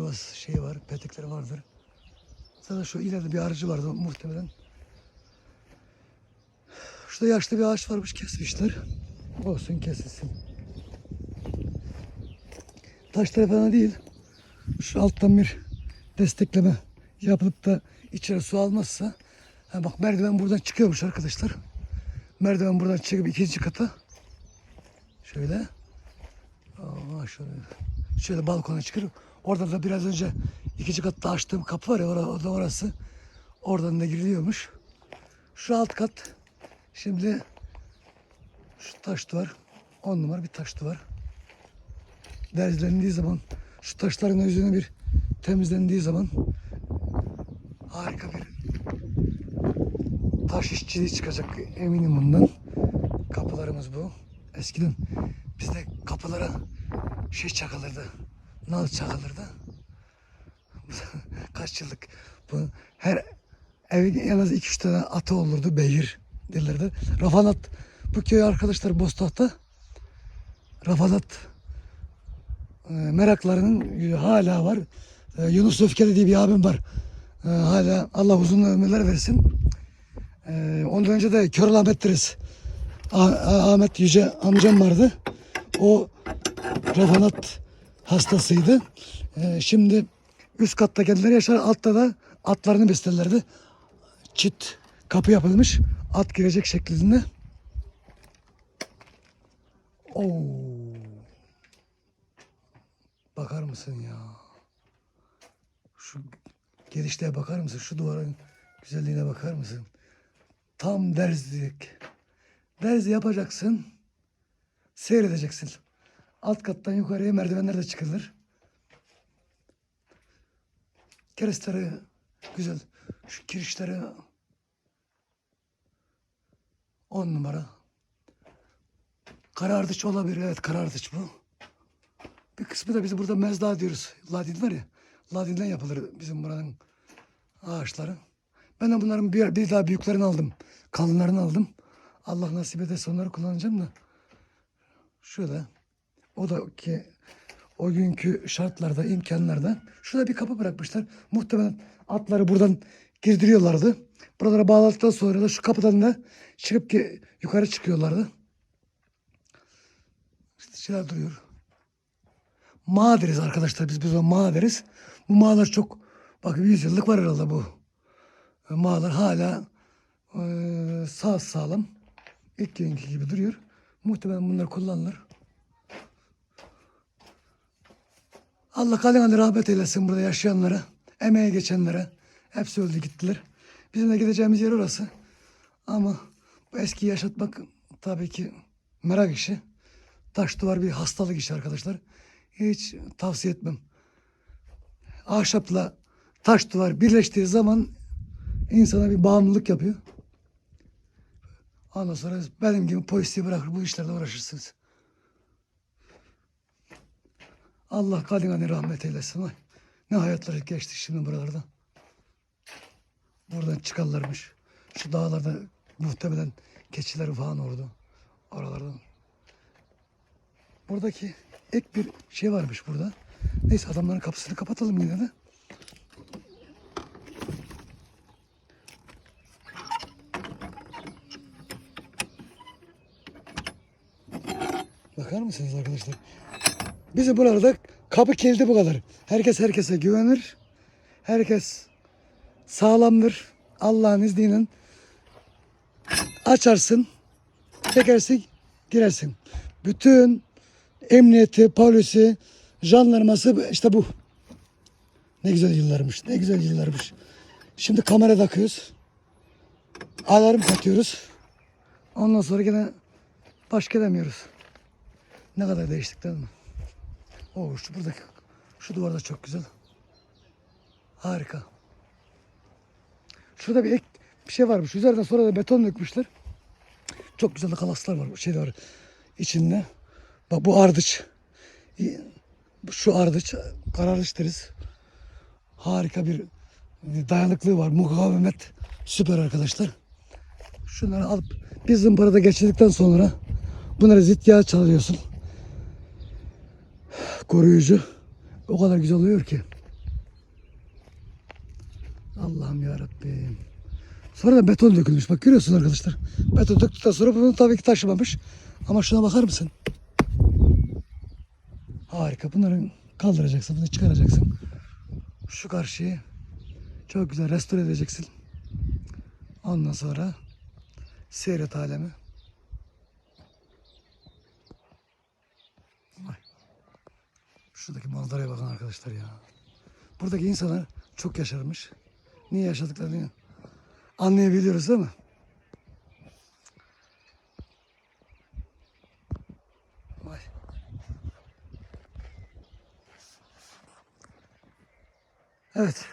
yuvası şeyi var, petekleri vardır. Zaten şu ileride bir aracı vardı muhtemelen. Şurada yaşlı bir ağaç varmış kesmişler. Olsun kesilsin. Taşları fena değil. Şu alttan bir destekleme yapılıp da içeri su almazsa. Ha bak merdiven buradan çıkıyormuş arkadaşlar. Merdiven buradan çıkıp ikinci kata. Şöyle. Aa, şöyle. Şöyle balkona çıkır. Orada da biraz önce ikinci katta açtığım kapı var ya orada, orası. Oradan da giriliyormuş. Şu alt kat. Şimdi şu taş duvar. On numara bir taş duvar. Derzlendiği zaman şu taşların yüzüne bir temizlendiği zaman harika bir taş işçiliği çıkacak eminim bundan. Kapılarımız bu. Eskiden bizde kapılara şey çakılırdı. Nal çakılırdı. Kaç yıllık bu her evin en az iki üç tane atı olurdu beygir derlerdi. Rafanat bu köy arkadaşlar Bostah'ta Rafanat e, meraklarının hala var. E, Yunus Öfkeli diye bir abim var. E, hala Allah uzun ömürler versin. E, ondan önce de Körül Ahmet deriz. Ah- Ah- Ahmet Yüce amcam vardı. O Rafanat hastasıydı. E, şimdi üst katta kendileri yaşar. Altta da atlarını beslerlerdi. Çit kapı yapılmış. At girecek şeklinde. Oo. Bakar mısın ya? Şu gelişliğe bakar mısın? Şu duvarın güzelliğine bakar mısın? Tam derzlik. Derzi yapacaksın. Seyredeceksin. Alt kattan yukarıya merdivenler de çıkılır. Keresteleri güzel. Şu kirişleri on numara. Karardıç olabilir. Evet karardıç bu. Bir kısmı da biz burada mezda diyoruz. Ladin var ya. Ladinden yapılır bizim buranın ağaçları. Ben de bunların bir, bir daha büyüklerini aldım. Kalınlarını aldım. Allah nasip ederse onları kullanacağım da. Şöyle. O da ki o günkü şartlarda, imkanlarda. Şurada bir kapı bırakmışlar. Muhtemelen atları buradan girdiriyorlardı. Buralara bağladıktan sonra da şu kapıdan da çıkıp ki yukarı çıkıyorlardı. İşte şeyler duruyor. Mağ deriz arkadaşlar. Biz biz o mağ deriz. Bu mağlar çok bak 100 yıllık var herhalde bu. Mağlar hala e, sağ sağlam. İlk günkü gibi duruyor. Muhtemelen bunlar kullanılır. Allah kalın rahmet eylesin burada yaşayanlara, emeğe geçenlere. Hepsi öldü gittiler. Bizim de gideceğimiz yer orası. Ama bu eski yaşatmak tabii ki merak işi. Taş duvar bir hastalık işi arkadaşlar. Hiç tavsiye etmem. Ahşapla taş duvar birleştiği zaman insana bir bağımlılık yapıyor. Ondan sonra benim gibi polisi bırakır bu işlerle uğraşırsınız. Allah kadine rahmet eylesin. Vay. Ne hayatları geçti şimdi buralarda. Buradan çıkarlarmış. Şu dağlarda muhtemelen keçiler falan orada. Oralardan. Buradaki ek bir şey varmış burada. Neyse adamların kapısını kapatalım yine de. Bakar mısınız arkadaşlar? Bizim buralarda kapı kilidi bu kadar. Herkes herkese güvenir. Herkes sağlamdır. Allah'ın izniyle açarsın, çekersin, girersin. Bütün emniyeti, polisi, jandarması işte bu. Ne güzel yıllarmış, ne güzel yıllarmış. Şimdi kamera takıyoruz. Alarm takıyoruz. Ondan sonra gene baş edemiyoruz. Ne kadar değiştik değil mi? Oo, şu buradaki şu duvar da çok güzel. Harika. Şurada bir ek bir şey varmış. Üzerine sonra da beton dökmüşler. Çok güzel de kalaslar var. Şey var içinde. Bak bu ardıç. Şu ardıç. Karardıç deriz. Harika bir dayanıklığı var. Mukavemet. Süper arkadaşlar. Şunları alıp bir zımparada geçirdikten sonra bunları zit yağ çalıyorsun. Koruyucu. O kadar güzel oluyor ki. Allah'ım ya Rabbim. Sonra da beton dökülmüş. Bak görüyorsunuz arkadaşlar. Beton döktükten sonra bunu tabii ki taşımamış. Ama şuna bakar mısın? Harika. Bunları kaldıracaksın. Bunu çıkaracaksın. Şu karşıyı çok güzel restore edeceksin. Ondan sonra seyret alemi. Şuradaki manzaraya bakın arkadaşlar ya. Buradaki insanlar çok yaşarmış. Niye yaşadıklarını anlayabiliyoruz değil mi? Vay. Evet.